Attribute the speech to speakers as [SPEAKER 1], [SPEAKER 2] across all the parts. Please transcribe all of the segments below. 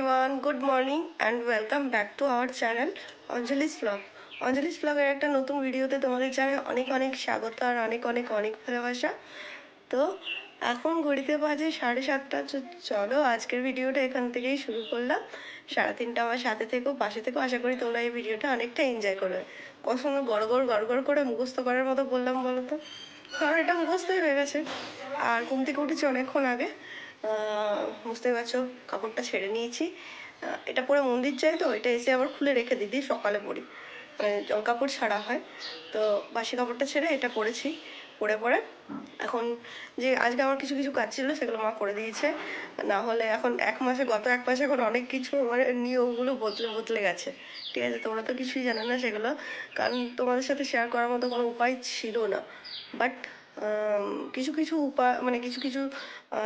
[SPEAKER 1] Everyone good morning and welcome back to our channel Anjali's blog Anjali's ব্লগের একটা নতুন ভিডিওতে তোমাদের জানাই অনেক অনেক স্বাগত আর অনেক অনেক অনেক ভালোবাসা। তো এখন ঘড়িতে বাজে সাড়ে সাতটা চলো আজকের ভিডিওটা এখান থেকেই শুরু করলাম। সাড়ে তিনটা আমার সাথে থেকেও পাশে থেকেও আশা করি তোমরা এই ভিডিওটা অনেকটা এনজয় করবে। কখনো গড় গড় গড় গড় করে মুখস্থ করার মতো বললাম বলো তো? কারণ এটা মুখস্থই হয়ে গেছে। আর ঘুম থেকে উঠেছি অনেকক্ষণ আগে। বুঝতেই পারছ, কাপড়টা ছেড়ে নিয়েছি। এটা পরে মন্দির যাই তো, এটা এসে আবার খুলে রেখে দিদি সকালে পরি। মানে কাপড় ছাড়া হয়। তো বাসি কাপড়টা ছেড়ে এটা পরেছি। পরে পরে এখন যে আজকে আমার কিছু কিছু কাজ ছিল, সেগুলো মা করে দিয়েছে। না হলে এখন এক মাসে, গত এক মাসে এখন অনেক কিছু মানে নিয়মগুলো বদলে বদলে গেছে। ঠিক আছে, তোমরা তো কিছুই জানো না সেগুলো। কারণ তোমাদের সাথে শেয়ার করার মতো কোনো উপায় ছিল না। বাট কিছু কিছু উপায় মানে কিছু কিছু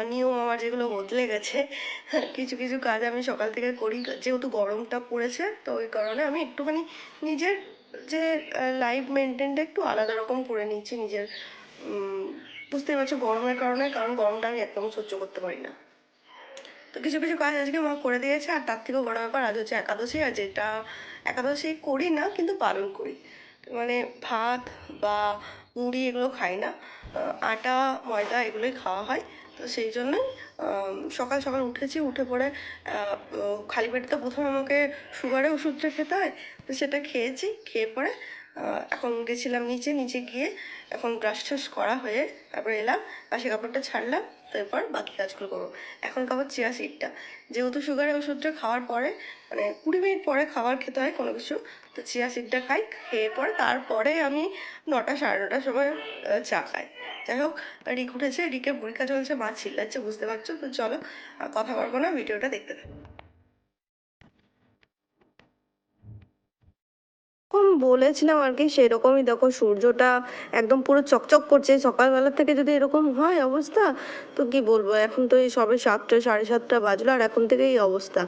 [SPEAKER 1] নিয়ম আমার যেগুলো বদলে গেছে, কিছু কিছু কাজ আমি সকাল থেকে করি, যেহেতু গরমটা পড়েছে, তো ওই কারণে আমি একটুখানি নিজের যে লাইফ মেনটেনটা একটু আলাদা রকম করে নিচ্ছি, নিজের বুঝতেই পারছ গরমের কারণে, কারণ গরমটা আমি একদম সহ্য করতে পারি না। তো কিছু কিছু কাজ আজকে মা করে দিয়েছে, আর তার থেকেও বড় ব্যাপার আজ হচ্ছে একাদশী, আর যেটা একাদশী করি না, কিন্তু পালন করি। মানে ভাত বা মুড়ি এগুলো খাই না। আটা, ময়দা এগুলোই খাওয়া হয়। তো সেই জন্যই সকাল সকাল উঠেছি, উঠে পড়ে খালি পেটে তো প্রথমে আমাকে সুগারের ওষুধটা খেতে হয়, তো সেটা খেয়েছি, খেয়ে পরে এখন গেছিলাম নিচে নিচে গিয়ে এখন ব্রাশ ট্রাশ করা হয়ে তারপরে এলাম, বাসি কাপড়টা ছাড়লাম তারপর বাকি কাজগুলো করব। এখন খাব চিয়া সিডটা। যেহেতু সুগারের ওষুধটা খাওয়ার পরে মানে কুড়ি মিনিট পরে খাবার খেতে হয় কোনো কিছু, তো চিয়া সিডটা খাই, খেয়ে পরে তারপরে আমি নটা সাড়ে নটার সময় চা খাই। যাই হোক, রিক উঠেছে, রিকের পরীক্ষা চলছে, মা চিল্লাচ্ছে, বুঝতে পারছ? তো চলো কথা বলব না, ভিডিওটা দেখতে থাকো। বলেছিলাম আর কি, সেরকমই দেখো সূর্যটা একদম পুরো চকচক করছে। সকালবেলা থেকে যদি এরকম হয় অবস্থা, তো কি বলব, এখন তো এই সবে সাতটা, সাড়ে সাতটা বাজলো আর এখন থেকে এই অবস্থা।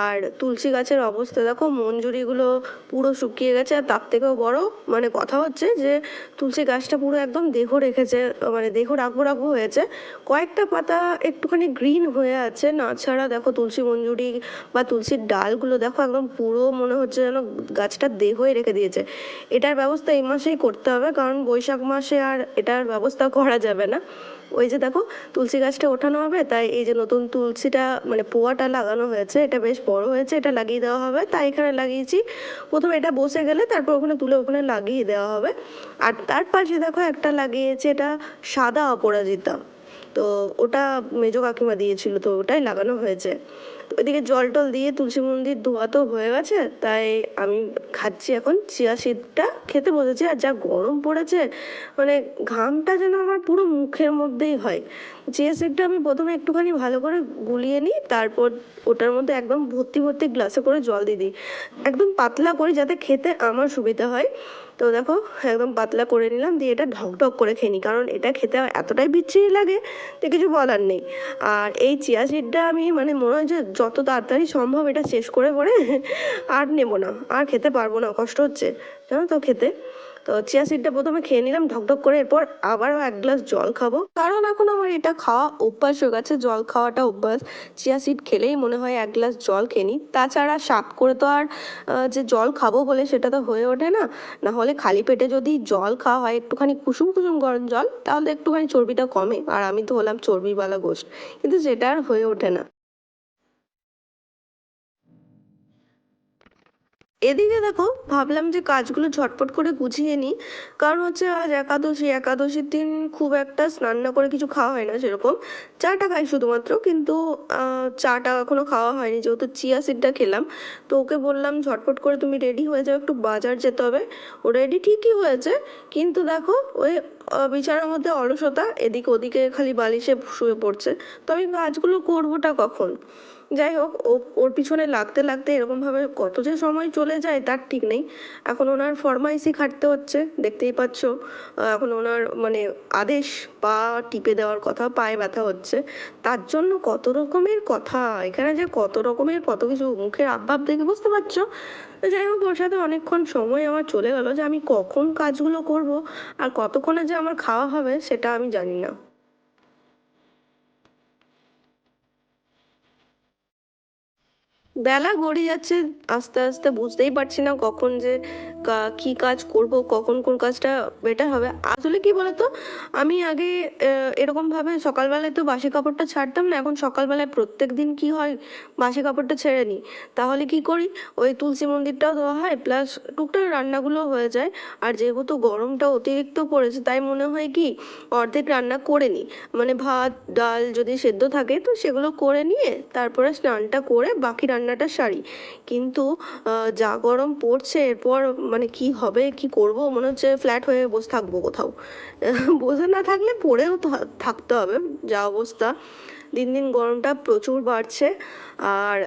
[SPEAKER 1] আর তুলসী গাছের অবস্থা, দেখো মঞ্জুরিগুলো পুরো শুকিয়ে গেছে আর তার থেকেও বড় মানে কথা হচ্ছে যে তুলসী গাছটা পুরো একদম দেহ রেখেছে মানে দেহ রাখব রাখব হয়েছে। কয়েকটা পাতা একটুখানি গ্রিন হয়ে আছে, না ছাড়া দেখো তুলসী মঞ্জুরি বা তুলসীর ডালগুলো দেখো একদম পুরো মনে হচ্ছে যেন গাছটা দেহই রেখে দিয়েছে। এটার ব্যবস্থা এই মাসেই করতে হবে, কারণ বৈশাখ মাসে আর এটার ব্যবস্থা করা যাবে না। ওই যে দেখো, তুলসী গাছটা ওঠানো হবে, তাই এই যে নতুন তুলসীটা মানে পোয়াটা লাগানো হয়েছে, এটা বেশ বড় হয়েছে, এটা লাগিয়ে দেওয়া হবে, তাই এখানে লাগিয়েছি। প্রথমে এটা বসে গেলে তারপর ওখানে তুলে ওখানে লাগিয়ে দেওয়া হবে। আর তার পাশে দেখো একটা লাগিয়েছে, এটা সাদা অপরাজিতা। তো ওটা মেজো কাকিমা দিয়েছিল, তো ওটাই লাগানো হয়েছে। ওইদিকে জল টল দিয়ে তুলসী মন্দির ধোয়া তো হয়ে গেছে, তাই আমি খাচ্ছি এখন। চিয়া সিডটা খেতে বসেছি আর যা গরম পড়েছে মানে ঘামটা যেন আমার পুরো মুখের মধ্যেই হয়। চিয়া সিডটা আমি প্রথমে একটুখানি ভালো করে গুলিয়ে নিই, তারপর ওটার মধ্যে একদম ভর্তি ভর্তি গ্লাসে করে জল দিয়ে দিই। একদম পাতলা করি যাতে খেতে আমার সুবিধা হয়। তো দেখো, একদম পাতলা করে নিলাম, দিয়ে এটা ঢক ঢক করে খেয়ে নিই। কারণ এটা খেতে এতটাই বিচ্ছিরি লাগে যে কিছু বলার নেই। আর এই চিয়া সিডটা আমি মানে মনে হয় যে যত তাড়াতাড়ি সম্ভব এটা শেষ করে পরে আর নেব না, আর খেতে পারব না, কষ্ট হচ্ছে। জানো তো খেতে? তো চিয়া সিডটা প্রথমে খেয়ে নিলাম ঢকঢক করে এরপর আবারও এক গ্লাস জল খাব। কারণ এখন আমার এটা খাওয়া অভ্যাস হয়ে গেছে, জল খাওয়াটা অভ্যাস। চিয়া সিড খেলেই মনে হয় এক গ্লাস জল খেয়ে নিই। তাছাড়া সাত করে তো আর যে জল খাব বলে সেটা তো হয়ে ওঠে না। না হলে খালি পেটে যদি জল খাওয়া হয়, একটুখানি কুসুম কুসুম গরম জল, তাহলে একটুখানি চর্বিটা কমে। আর আমি তো হলাম চর্বিওয়ালা গোষ্ঠ। কিন্তু সেটা আর হয়ে ওঠে না। এদিকে দেখো, ভাবলাম যে কাজগুলো ঝটপট করে গুছিয়ে নিই। কারণ হচ্ছে আজ একাদশী, একাদশীর দিন খুব একটা স্নান না করে কিছু খাওয়া হয় না সেরকম। চাটা খাই শুধুমাত্র, কিন্তু চাটা এখনও খাওয়া হয়নি। যেহেতু চিয়া সিডটা খেলাম, তো ওকে বললাম, ঝটপট করে তুমি রেডি হয়ে যাও, একটু বাজার যেতে হবে। ও রেডি ঠিকই হয়েছে, কিন্তু দেখো, ওই বিছানার মধ্যে অলসতা, এদিকে ওদিকে খালি বালিশে শুয়ে পড়ছে। তো আমি কাজগুলো করবোটা কখন? যাই হোক, ও, ওর পিছনে লাগতে লাগতে এরকমভাবে কত যে সময় চলে যায় তার ঠিক নেই। এখন ওনার ফরমাইশি খাটতে হচ্ছে, দেখতেই পাচ্ছ। এখন ওনার মানে আদেশ পা টিপে দেওয়ার কথা, পায়ে ব্যথা হচ্ছে। তার জন্য কত রকমের কথা, এখানে যে কত রকমের কত কিছু মুখের আবভাব দেখে বুঝতে পারছ? যাই হোক, ওর সাথে অনেকক্ষণ সময় আমার চলে গেল যে আমি কখন কাজগুলো করব আর কতক্ষণে যে আমার খাওয়া হবে সেটা আমি জানি না। বেলা গড়িয়ে যাচ্ছে আস্তে আস্তে বুঝতেই পারছি না কখন যে কা- কাজ করব, কখন কোন কাজটা বেটার হবে? আসলে কি বলতো, আমি আগে এরকমভাবে সকালবেলায় তো বাসি কাপড়টা ছাড়তাম না, এখন সকালবেলায় প্রত্যেক দিন কি হয়, বাসি কাপড়টা ছেড়ে নিই। তাহলে কি করি, ওই তুলসী মন্দিরটাও ধোয়া হয় প্লাস টুকটাক রান্নাগুলো হয়ে যায়, আর যেহেতু গরমটা অতিরিক্ত পড়েছে, তাই মনে হয় কি, অর্ধেক রান্না করে নিই। মানে ভাত, ডাল যদি সেদ্ধ থাকে, তো সেগুলো করে নিয়ে তারপরে স্নানটা করে বাকি রান্নাটা সারি। কিন্তু যা গরম পড়ছে, এরপর মানে কি হবে, কি করব? মনে হচ্ছে ফ্ল্যাট হয়ে বসে থাকব কোথাও। বসে না থাকলে পড়েও থাকতে হবে, যা অবস্থা। দিন দিন গরমটা প্রচুর বাড়ছে আর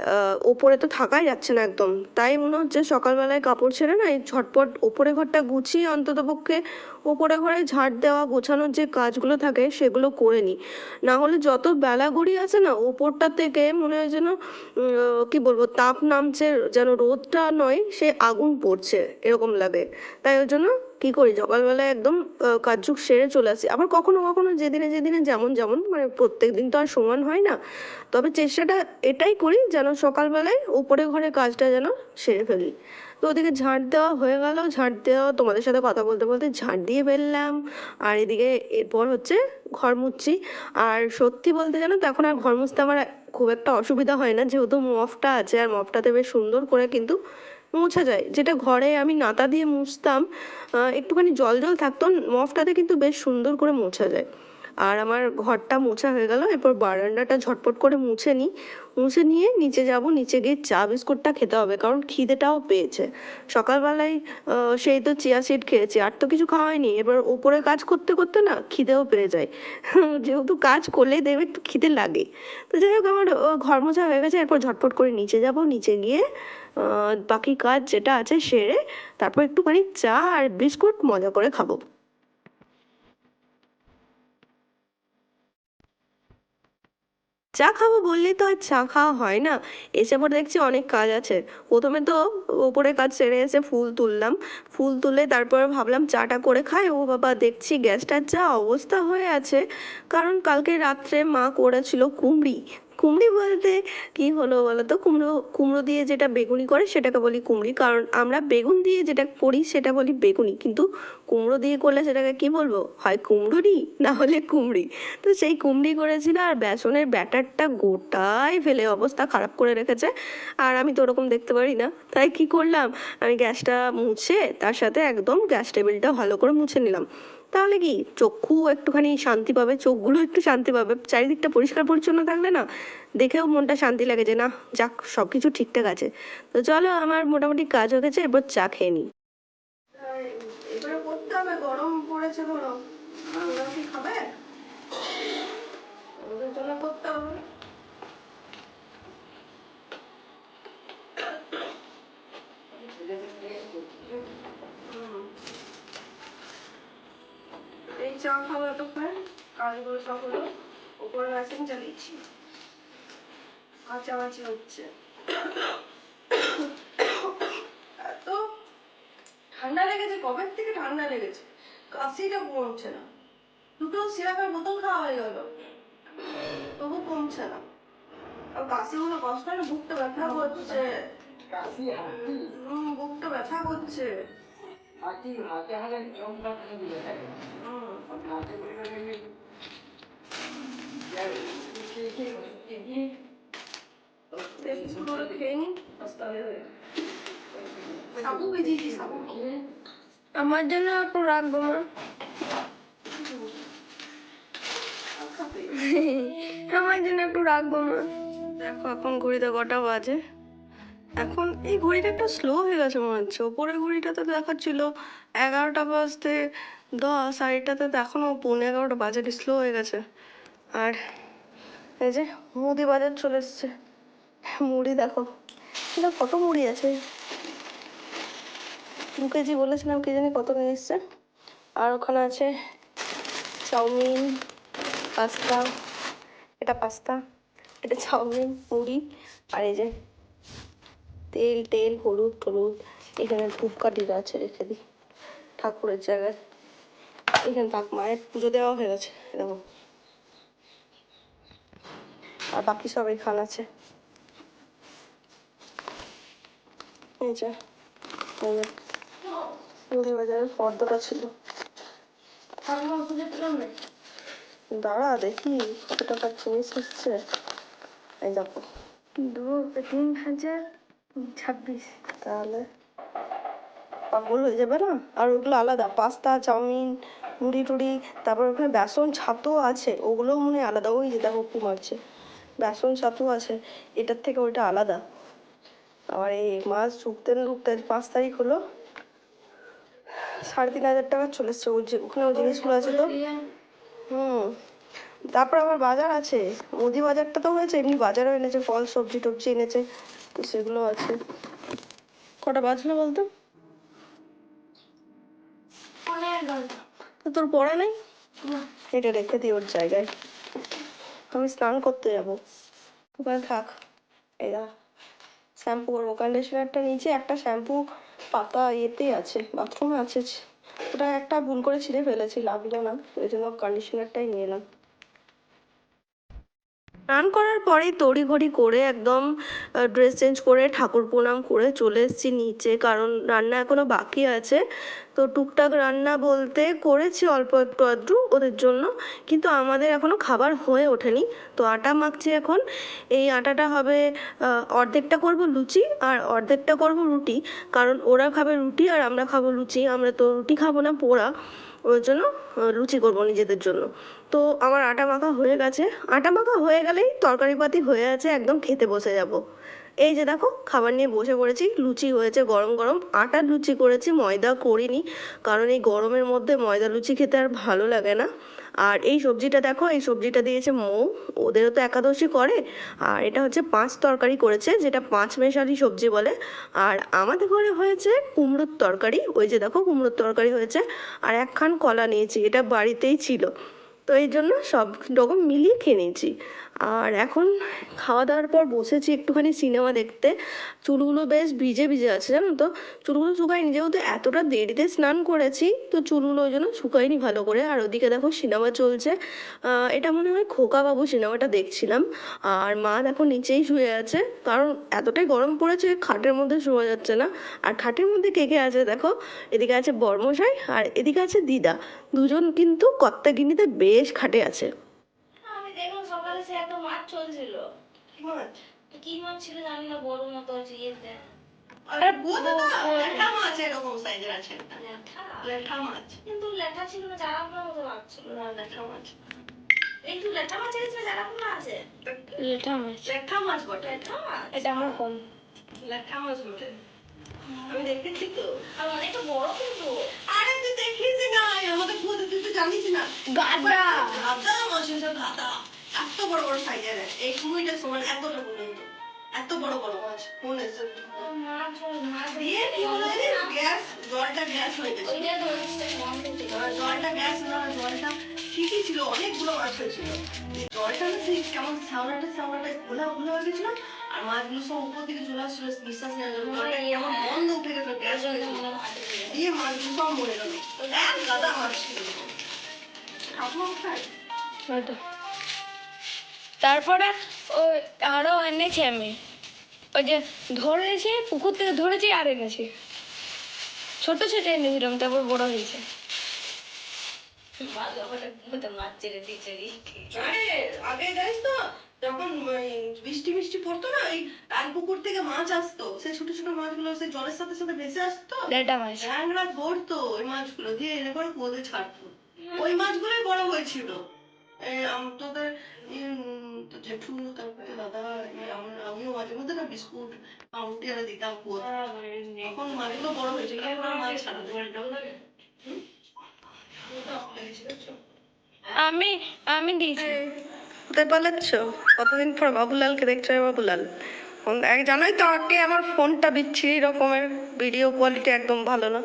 [SPEAKER 1] ওপরে তো থাকাই যাচ্ছে না একদম। তাই মনে হচ্ছে সকালবেলায় কাপড় ছেড়ে না এই ঝটপট ওপরে ঘরটা গুছিয়ে অন্ততপক্ষে ওপরে ঘরে ঝাড় দেওয়া, গোছানোর যে কাজগুলো থাকে সেগুলো করে নিই। না হলে যত বেলা গড়িয়ে আছে না, ওপরটা থেকে মনে হয় যেন কি বলব, তাপ নামছে, যেন রোদটা নয়, সে আগুন পড়ছে, এরকম লাগে। তাই ওই জন্য কি করি? সকালবেলায় একদম কাজযুগ সেরে চলে আসি। আবার কখনো কখনো যেদিনে যেদিনে যেমন যেমন মানে প্রত্যেক দিন তো আর সমান হয় না। তবে চেষ্টাটা এটাই করি যেন সকালবেলায় উপরে ঘরে কাজটা যেন সেরে ফেলি। তো ওদিকে ঝাঁট দেওয়া হয়ে গেল। ঝাঁট দেওয়া, তোমাদের সাথে কথা বলতে বলতে ঝাঁট দিয়ে ফেললাম। আর এদিকে এরপর হচ্ছে ঘর মুছছি। আর সত্যি বলতে জানো তো, এখন আর ঘর মুছতে আমার খুব একটা অসুবিধা হয় না। যেহেতু মফটা আছে, আর মফটাতে বেশ সুন্দর করে কিন্তু মোছা যায়। যেটা ঘরে আমি নাতা দিয়ে মুছতাম একটুখানি জল জল থাকতো, মফটাতে কিন্তু বেশ সুন্দর করে মোছা যায়। আর আমার ঘরটা মোছা হয়ে গেল, এরপর বারান্দাটা ঝটপট করে মুছে নিই। মুছে নিয়ে নিচে যাব, নিচে গিয়ে চা বিস্কুটটা খেতে হবে, কারণ খিদেটাও পেয়েছে। সকালবেলায় সেই তো চিয়া সিড খেয়েছি, আর তো কিছু খাওয়া হয়নি। এবার ওপরে কাজ করতে করতে না খিদেও পেয়ে যায়। যেহেতু কাজ করলেই দেখবে একটু খিদে লাগে। তো যাই হোক, আমার ঘর মোছা হয়ে গেছে, এরপর ঝটপট করে নিচে যাব, নিচে গিয়ে বাকি কাজ যেটা আছে সেরে তারপর একটুখানি চা আর বিস্কুট মজা করে খাব। চা খাব বললেই তো আর চা খাওয়া হয় না। এসে পর দেখছি অনেক কাজ আছে। প্রথমে তো ওপরে কাজ সেরে এসে ফুল তুললাম। ফুল তুলে তারপর ভাবলাম চাটা করে খাই। ও বাবা, দেখছি গ্যাসটার যা অবস্থা হয়ে আছে। কারণ কালকে রাত্রে মা করেছিল কুমড়ি। কুমড়ি বলতে কি হলো বলো তো কুমড়ো কুমড়ো দিয়ে যেটা বেগুনি করে সেটাকে বলি কুমড়ি। কারণ আমরা বেগুন দিয়ে যেটা করি সেটা বলি বেগুনি। কিন্তু কুমড়ো দিয়ে করলে সেটাকে কি বলব? হয় কুমড়োনি না হলে কুমড়ি। তো সেই কুমড়ি করেছিল আর বেসনের ব্যাটারটা গোটাই ফেলে অবস্থা খারাপ করে রেখেছে। আর আমি তো ওরকম দেখতে পারি না। তাই কি করলাম? আমি গ্যাসটা মুছে তার সাথে একদম গ্যাস টেবিলটা ভালো করে মুছে নিলাম। তাহলে কি চক্ষু একটুখানি শান্তি পাবে? চোখগুলো একটু শান্তি পাবে? চারিদিকটা পরিষ্কার পরিচ্ছন্ন থাকলে না দেখেও মনটা শান্তি লাগে যে, না, যাক সব কিছু ঠিকঠাক আছে। তো চলো, আমার মোটামুটি কাজ হয়ে গেছে এবার চা খেয়ে নিই। গরম পড়েছে ধরো খাবে? করতে হবে হুম। এই চা খাব এতক্ষণ কাজগুলো সব হলো। উপরে মেশিন চালিয়েছি। কাচামাচি হচ্ছে। এত ঠান্ডা লেগেছে কবে থেকে ঠান্ডা লেগেছে? কাশিটা কমছে না। দুটো সিরাপের বোতল খাওয়া হয়ে গেল। তবু কমছে না। আর কাশিগুলো কষ্ট না বুকটা ব্যথা করছে। বুকটা ব্যথা করছে।
[SPEAKER 2] হাতে হাতে চমকা দিলে থাকে। হাতে
[SPEAKER 1] আমার জন্য একটু রাখব মা। আমার জন্য একটু রাখব মা। দেখো এখন ঘড়িতে কটা বাজে। এখন এই ঘড়িটা একটু স্লো হয়ে গেছে মনে হচ্ছে। ওপরের ঘড়িটাতে দেখাচ্ছিল এগারোটা বাজতে দশ, আর এটাতে তো এখনও পৌনে এগারোটা বাজে স্লো হয়ে গেছে। আর এই যে মুদি বাজার চলে এসছে। মুড়ি দেখো, এটা কত মুড়ি আছে? দু কেজি বলেছিলাম, কে জানি কত নিয়ে এসছে। আর ওখানে আছে চাউমিন, পাস্তা, এটা পাস্তা, এটা চাউমিন, মুড়ি, আর এই যে তেল তেল হলুদ টলুদ এখানে ধূপকাঠিটা আছে রেখে দিই ঠাকুরের জায়গায়। এখানে থাক মায়ের পুজো দেওয়া হয়ে গেছে দেখো। আর বাকি সব এখানে আছে। এই যে, বাজারের ফর্দটা ছিল। দাঁড়া দেখি কত জিনিস এসছে। এই দেখো।
[SPEAKER 3] দু তিন হাজার ছাব্বিশ,
[SPEAKER 1] তাহলে পাগল হয়ে যাবে না? আর ওগুলো আলাদা, পাস্তা, চাউমিন, মুড়ি টুড়ি, তারপর ওখানে বেসন ছাতু আছে, ওগুলোও মনে আলাদা। ওই যে দেখো পুম আছে, বেসন ছাতু আছে, এটার থেকে ওইটা আলাদা। আবার এই মাছ ঢুকতে ঢুকতে পাঁচ তারিখ হলো, সাড়ে তিন হাজার টাকা চলে এসছে ওখানে ওই জিনিসগুলো আছে তো। হুম, তারপর আমার বাজার আছে, মুদি বাজারটা তো হয়েছে, এমনি বাজারও এনেছে, ফল সবজি টবজি এনেছে। তো সেগুলো আছে। কটা বাজলো বলতো? তো তোর পড়া নেই? এটা রেখে দিই ওর জায়গায়। আমি স্নান করতে যাব। ওখানে থাক। এই দা শ্যাম্পু করব। কন্ডিশনারটা নিচে একটা শ্যাম্পু পাতা ইয়েতে আছে বাথরুমে আছে। ওটা একটা ভুল করে ছিঁড়ে ফেলেছি লাগল না। ওই জন্য কন্ডিশনারটাই নিয়ে এলাম। স্নান করার পরেই তড়িঘড়ি করে একদম ড্রেস চেঞ্জ করে ঠাকুর প্রণাম করে চলে এসেছি নিচে। কারণ রান্না এখনও বাকি আছে। তো টুকটাক রান্না বলতে করেছি অল্প একটু আধটু ওদের জন্য। কিন্তু আমাদের এখনও খাবার হয়ে ওঠেনি। তো আটা মাখছি এখন। এই আটাটা হবে অর্ধেকটা করব লুচি আর অর্ধেকটা করব রুটি। কারণ ওরা খাবে রুটি আর আমরা খাব লুচি। আমরা তো রুটি খাব না, পোড়া। ওই জন্য লুচি করব নিজেদের জন্য। তো আমার আটা মাখা হয়ে গেছে। আটা মাখা হয়ে গেলেই তরকারিপাতি হয়ে আছে, একদম খেতে বসে যাব। এই যে দেখো, খাবার নিয়ে বসে পড়েছি, লুচি হয়েছে গরম গরম। আটার লুচি করেছি, ময়দা করিনি, কারণ এই গরমের মধ্যে ময়দা লুচি খেতে আর ভালো লাগে না। আর এই সবজিটা দেখো, এই সবজিটা দিয়েছে মৌ। ওদেরও তো একাদশী করে। আর এটা হচ্ছে পাঁচ তরকারি করেছে, যেটা পাঁচ মেশালি সবজি বলে। আর আমাদের ঘরে হয়েছে কুমড়োর তরকারি। ওই যে দেখো, কুমড়োর তরকারি হয়েছে। আর একখান কলা নিয়েছি, এটা বাড়িতেই ছিল। তো এই জন্য সব রকম মিলিয়ে খেয়ে নিয়েছি। আর এখন খাওয়া দাওয়ার পর বসেছি একটুখানি সিনেমা দেখতে। চুলগুলো বেশ ভিজে ভিজে আছে, জানো তো? চুলগুলো শুকায়নি, যেহেতু এতটা দেরিতে স্নান করেছি, তো চুলগুলো ওই জন্য শুকায়নি ভালো করে। আর ওদিকে দেখো সিনেমা চলছে। এটা মনে হয় খোকা বাবু সিনেমাটা দেখছিলাম। আর মা দেখো নিচেই শুয়ে আছে। কারণ এতটাই গরম পড়েছে, খাটের মধ্যে শোয়া যাচ্ছে না। আর খাটের মধ্যে কে কে আছে দেখো? এদিকে আছে বর্মশাই আর এদিকে আছে দিদা। দুজন কিন্তু কর্তাগিনিতে বেশ খাটে আছে।
[SPEAKER 3] সকালে একটা মাছ চলছিল। কি মাছ ছিল জানি না বড় মতো আছে ইয়েতে।
[SPEAKER 1] আরে ল্যাঠা মাছ এরকম সাইজের আছে
[SPEAKER 3] ল্যাঠা?
[SPEAKER 1] ল্যাঠা মাছ।
[SPEAKER 3] কিন্তু ল্যাঠা ছিল না জারাপোনার মতো লাগছিল
[SPEAKER 1] না ল্যাঠা মাছ।
[SPEAKER 3] একটু ল্যাঠা মাছ এনেছিল জারাপোনা আছে। ল্যাঠা মাছ।
[SPEAKER 1] ল্যাঠা মাছ বটে।
[SPEAKER 3] ল্যাঠা মাছ? এটা আমার কম।
[SPEAKER 1] ল্যাঠা মাছ বটে। আমি দেখেছি তো।
[SPEAKER 3] আর অনেকটা বড় কিন্তু।
[SPEAKER 1] আরে তুই দেখিস না আমাদের তুই তো জানিস না।
[SPEAKER 3] গাদা।
[SPEAKER 1] গাদা মাছ গাদা এত বড় বড় সাইজের এই কুমিটা সমান এতটা পর্যন্ত এত বড় বড় মাছ
[SPEAKER 3] মাছ
[SPEAKER 1] দিয়ে? গ্যাস জলটা গ্যাস হয়ে গেছে। জলটা গ্যাস না জলটা ঠিকই ছিল অনেকগুলো মাছ হয়েছিল। জলটা না সেই কেমন শ্যাওলাটা শ্যাওলাটা ঘোলা ঘোলা হয়ে গেছিল আর মাছগুলো সব উপর দিকে চলে আসছিল নিঃশ্বাস নেওয়া গেল জলটা কেমন বন্ধ উঠে গেছিল গ্যাস হয়ে গেছিল দিয়ে মাছগুলো সব মরে গেল। এক গাদা মাছ ছিল কোথায়
[SPEAKER 3] তারপরে ওই আরও এনেছি আমি। ওই যে ধরেছি পুকুর থেকে ধরেছি আর এনেছি। ছোট ছোট এনেছিলাম তারপর বড় হয়েছে।
[SPEAKER 1] আগে জানিস তো যখন ওই বৃষ্টি বৃষ্টি পড়তো না ওই পুকুর থেকে মাছ আসতো। সেই ছোট ছোট মাছগুলো সেই জলের সাথে সাথে ভেসে আসতো।
[SPEAKER 3] মাছ।
[SPEAKER 1] ধরতো ওই মাছগুলো দিয়ে এনে করে কুয়োতে ছাড়তো। ওই মাছগুলোই বড় হয়েছিল। তোদের উম, তোর জেঠু তারপরে দাদা আমিও মাঝে মধ্যে না বিস্কুট পাউরুটি এনে দিতাম কুয়োতে। এখন মাছগুলো বড় হয়েছে এখন আর মাছ ছাড়া না।
[SPEAKER 3] আমি আমি দিয়েছি।
[SPEAKER 1] কোথায় পালাচ্ছ? কতদিন পর বাবুলালকে দেখছ বাবুলাল? এক জানোই তো আগে আমার ফোনটা বিচ্ছিরি রকমের ভিডিও কোয়ালিটি একদম ভালো না।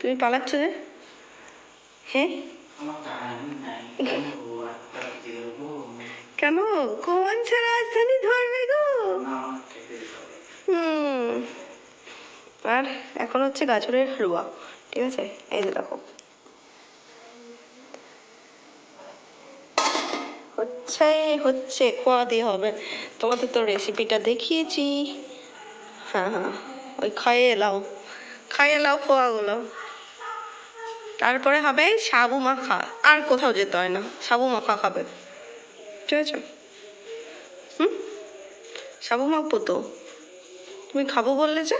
[SPEAKER 1] তুমি পালাচ্ছ যে? হ্যাঁ? কেন? কোন রাজধানী ধরবে গো? হুম। আর এখন হচ্ছে গাজরের হালুয়া ঠিক আছে? এই যে দেখো। হচ্ছে হচ্ছে খোয়া দিয়ে হবে। তোমাদের তো রেসিপিটা দেখিয়েছি। হ্যাঁ হ্যাঁ। ওই খাইয়ে এলাও খাইয়ে এলাও খোয়াগুলো তারপরে হবে সাবু মাখা। আর কোথাও যেতে হয় না। সাবু মাখা খাবে। ঠিক আছে? হুম? সাবু মাখবো তো তুমি খাব বললে যে?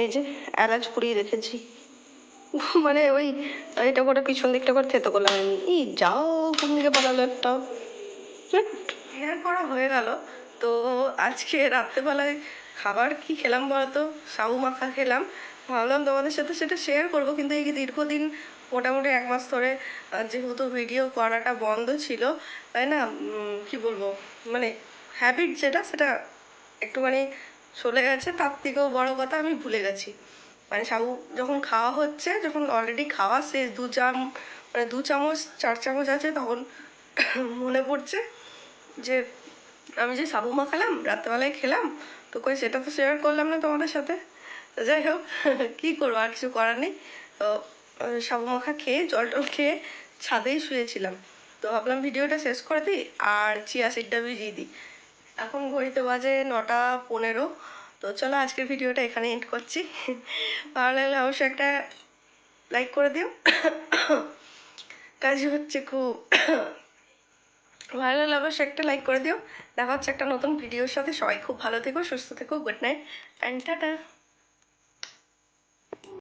[SPEAKER 1] এই যে এলাচ পুড়িয়ে রেখেছি। মানে ওই এটা করে পিছন দিকটা করে থেতো করলাম আমি। ই যাও কোন দিকে পালালো একটা। হেয়ার করা হয়ে গেল। তো আজকে রাত্রেবেলায় খাবার কি খেলাম বলতো? সাবু মাখা খেলাম। ভাবলাম তোমাদের সাথে সেটা শেয়ার করব, কিন্তু এই দীর্ঘদিন মোটামুটি এক মাস ধরে যেহেতু ভিডিও করাটা বন্ধ ছিল, তাই না? কি বলব? মানে হ্যাবিট যেটা, সেটা একটুখানি চলে গেছে। তার থেকেও বড় কথা, আমি ভুলে গেছি। মানে সাবু যখন খাওয়া হচ্ছে, যখন অলরেডি খাওয়া শেষ, দু চাম মানে দু চামচ, চার চামচ আছে, তখন মনে পড়ছে যে, আমি যে সাবু মাখালাম রাত্রেবেলায় খেলাম, তো কই সেটা তো শেয়ার করলাম না তোমাদের সাথে। যাই হোক, কী করব, আর কিছু করার নেই। তো সাবু মাখা খেয়ে জল টল খেয়ে ছাদেই শুয়েছিলাম। তো ভাবলাম ভিডিওটা শেষ করে দিই আর চিয়া সিডটা ভিজিয়ে দিই। এখন ঘড়িতে বাজে নটা পনেরো। তো চলো আজকের ভিডিওটা এখানে এন্ড করছি। ভালো লাগলে অবশ্যই একটা লাইক করে দিও। কাজ হচ্ছে খুব। ভালো লাগলে অবশ্যই একটা লাইক করে দিও। দেখা হচ্ছে একটা নতুন ভিডিওর সাথে। সবাই খুব ভালো থেকো, সুস্থ থেকো গুড নাইট অ্যান্ড টাটা